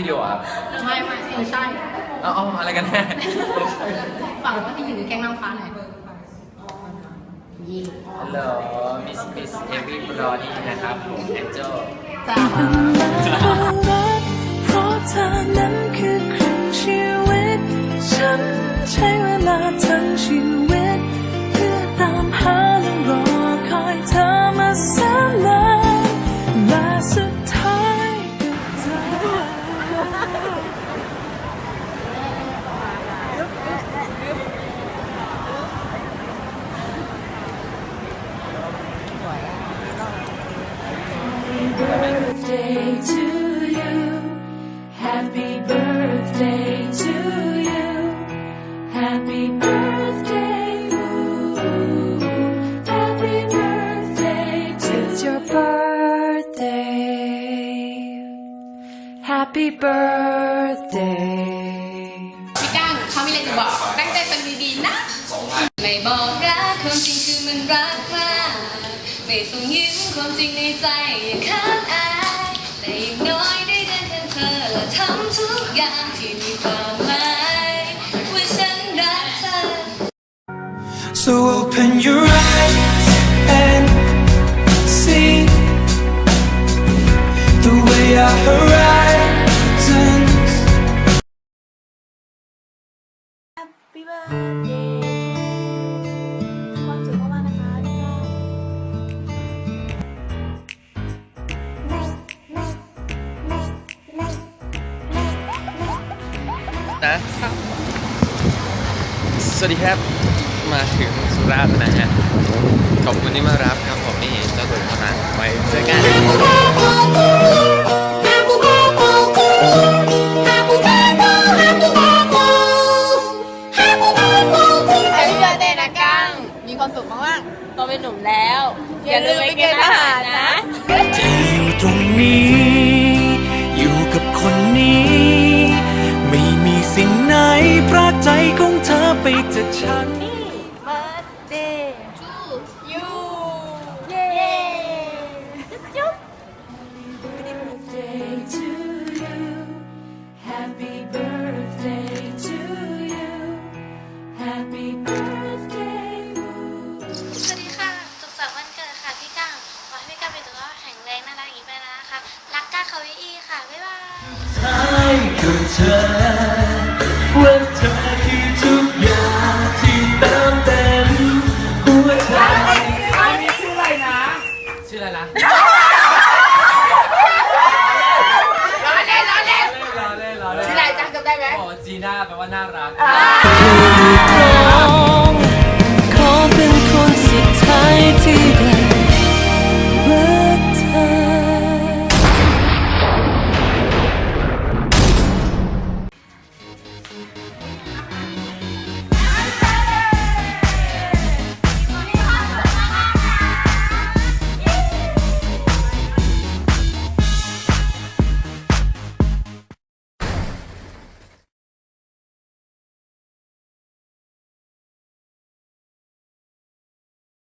นะที่วิดีโออะไม่ไม่เออใช่เอาเอาอะไรกันแน่ฝันว่าคิดถึงแกงนางฟ้าไหนยิงฮัลโหลมิสมิสเอวีบรอนี่นะครับผมแองเจลจ้าเพราะเธอนั้นคือครึ่งชีวิต ฉันใช้เวลาทั้งชีวิต Happy birthday. พี่ก้างเขามีอะไรจะบอกตั้งใจฟังดีๆนะ ไม่บอกรักความจริงคือมันรักมาก ไม่ต้องยิ้มความจริงในใจอย่าค้านอายแต่อย่างน้อยได้เดินข้างเธอและทำทุกอย่างที่มีความหมายว่าฉันรักเธอ So open your นะ สวัสดีครับ มาถึงสุราษฎร์แล้วนะฮะ ขอบคุณที่มารับครับผมนี่เจ้าตัวเท่านั้นไว้เจอกันแฮปปี้เบิร์ดเดย์นะกังมีความสุขมากๆโตเป็นหนุ่มแล้ว อย่าลืมไปเกณฑ์ทหารนะจะ เธอไปจากฉัน birthday to you เย้จุ๊บจุ๊บ birthday to you. Happy birthday to you. Happy birthday. สวัสดีค่ะสุขสันต์วันเกิดค่ะพี่กังขอให้พี่กังเป็นตัวก็แข็งแรงน่ารักอีกไปนะคะ รักก้าเขาวิอีค่ะ บ๊ายบายให้กับเธอ